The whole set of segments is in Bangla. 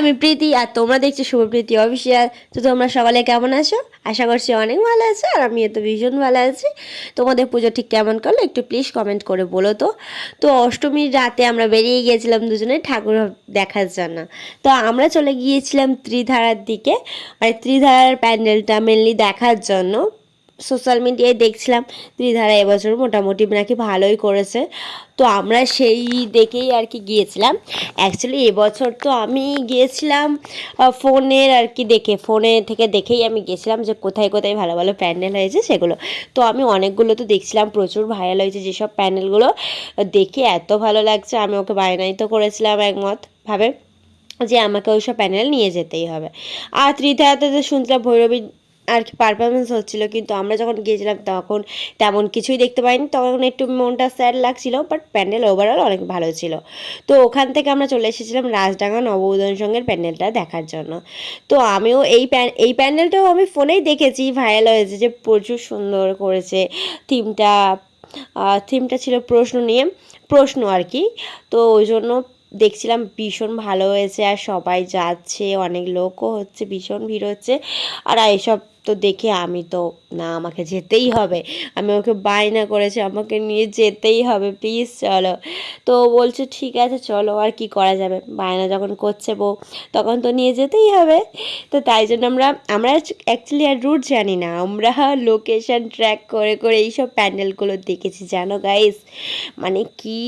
আমি প্রীতি আর তোমরা দেখছ শুভপ্রীতি অফিসিয়াল তো তোমরা সকালে কেমন আছো? আশা করছি অনেক ভালো আছো আর আমি তো ভীষণ ভালো আছি। তোমাদের পুজো ঠিক কেমন করল? একটু প্লিজ কমেন্ট করে বলো তো। তো অষ্টমীর রাতে আমরা বেরিয়ে গিয়েছিলাম দুজনে ঠাকুর দেখার জন্য। তো আমরা চলে গিয়েছিলাম ত্রিধারার দিকে। মানে ত্রিধারার প্যান্ডেলটা মেনলি দেখার জন্য। সোশ্যাল মিডিয়ায় দেখছিলাম ত্রিধারা এবছর মোটামুটি নাকি ভালোই করেছে। তো আমরা সেই দেখেই আর কি গিয়েছিলাম। অ্যাকচুয়ালি এবছর তো আমি গিয়েছিলাম ফোনের আর কি দেখে, ফোনে থেকে দেখেই আমি গেছিলাম যে কোথায় কোথায় ভালো ভালো প্যান্ডেল হয়েছে সেগুলো। তো আমি অনেকগুলো তো দেখছিলাম, প্রচুর ভাইরাল হয়েছে যেসব প্যান্ডেলগুলো। দেখে এত ভালো লাগছে, আমি ওকে বায়নাই তো করেছিলাম একমত ভাবে যে আমাকে ওইসব প্যানেল নিয়ে যেতেই হবে। আর ত্রিধারাতে তো শুনছিলাম ভৈরবী আর কি পারফরমেন্স হচ্ছিল, কিন্তু আমরা যখন গিয়েছিলাম তখন তেমন কিছুই দেখতে পাইনি, তখন একটু মনটা স্যাড লাগছিল বাট প্যান্ডেল ওভারঅল অনেক ভালো ছিল। তো ওখান থেকে আমরা চলে এসেছিলাম রাজডাঙ্গা নবউদন সঙ্গের প্যান্ডেলটা দেখার জন্য। তো আমিও এই প্যান, এই প্যান্ডেলটাও আমি ফোনেই দেখেছি ভাইরাল হয়েছে যে প্রচুর সুন্দর করেছে থিমটা থিমটা ছিল প্রশ্ন নিয়ে, প্রশ্ন আর কি। তো ওই জন্য দেখছিলাম ভীষণ ভালো হয়েছে আর সবাই যাচ্ছে, অনেক লোকও হচ্ছে, ভীষণ ভিড় হচ্ছে। আর এসব তো দেখে আমি তো, না, আমাকে যেতেই হবে। আমি ওকে বায়না করেছি, আমাকে নিয়ে যেতেই হবে প্লিজ চলো। তো বলছে, ঠিক আছে, চলো, আর কি করা যাবে? বায়না যখন করছে বউ, তখন তো নিয়ে যেতেই হবে। তো তাই জন্য আমরা আমরা অ্যাকচুয়ালি আর রুট জানি না, আমরা লোকেশন ট্র্যাক করে করে এইসব প্যান্ডেলগুলো দেখেছি। জানো গাইস মানে কি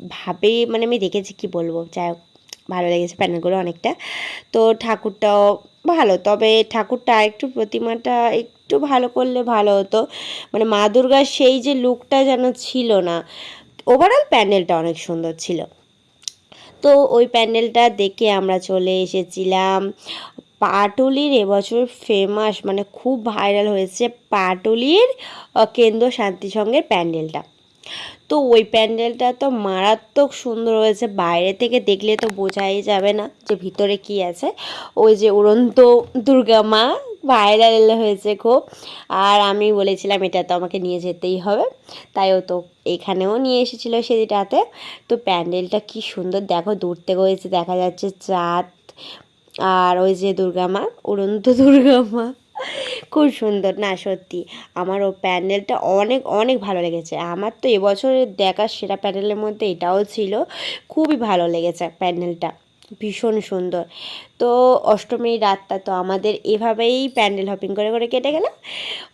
ভাবে মানে আমি দেখেছি কি বলব যাই হোক ভালো লেগেছে প্যানেলগুলো অনেকটা। তো ঠাকুরটাও ভালো, তবে ঠাকুরটা একটু প্রতিমাটা একটু ভালো করলে ভালো হতো। মানে মা দুর্গার সেই যে লুকটা যেন ছিল না ওভারঅল প্যান্ডেলটা অনেক সুন্দর ছিল। তো ওই প্যান্ডেলটা দেখে আমরা চলে এসেছিলাম পাটুলির এবছর ফেমাস মানে খুব ভাইরাল হয়েছে পাটুলির কেন্দ্র শান্তি সঙ্গের প্যান্ডেলটা তো ওই প্যান্ডেলটা তো মারাত্মক সুন্দর হয়েছে। বাইরে থেকে দেখলে তো বোঝাই যাবে না যে ভিতরে কি আছে। ওই যে উড়ন্ত দুর্গা মা ভাইরাল হয়েছে খুব। আর আমি বলেছিলাম, এটা তো আমাকে নিয়ে যেতেই হবে। তাই ও তো এখানেও নিয়ে এসেছিল সেদিনটাতে তো প্যান্ডেলটা কি সুন্দর। দেখো, দূর থেকে হয়েছে, দেখা যাচ্ছে চাঁদ। আর ওই যে দুর্গা মা, উড়ন্ত দুর্গা মা। খুব সুন্দর, না সত্যি। আমার ও প্যান্ডেলটা অনেক অনেক ভালো লেগেছে। আমার তো এবছরের দেখা সেরা প্যান্ডেলের মধ্যে এটাও ছিল। খুবই ভালো লেগেছে প্যান্ডেলটা, ভীষণ সুন্দর। তো অষ্টমীর রাতটা তো আমাদের এভাবেই প্যান্ডেল হপিং করে করে কেটে গেল।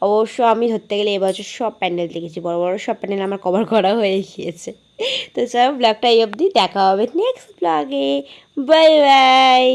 অবশ্য আমি ধরতে গেলে এবছর সব প্যান্ডেল দেখেছি। বড় বড় সব প্যান্ডেল আমার কভার করা হয়ে গিয়েছে। তো সব ব্লগটা এই অবধি। দেখা হবে নেক্সট ব্লগে বাই বাই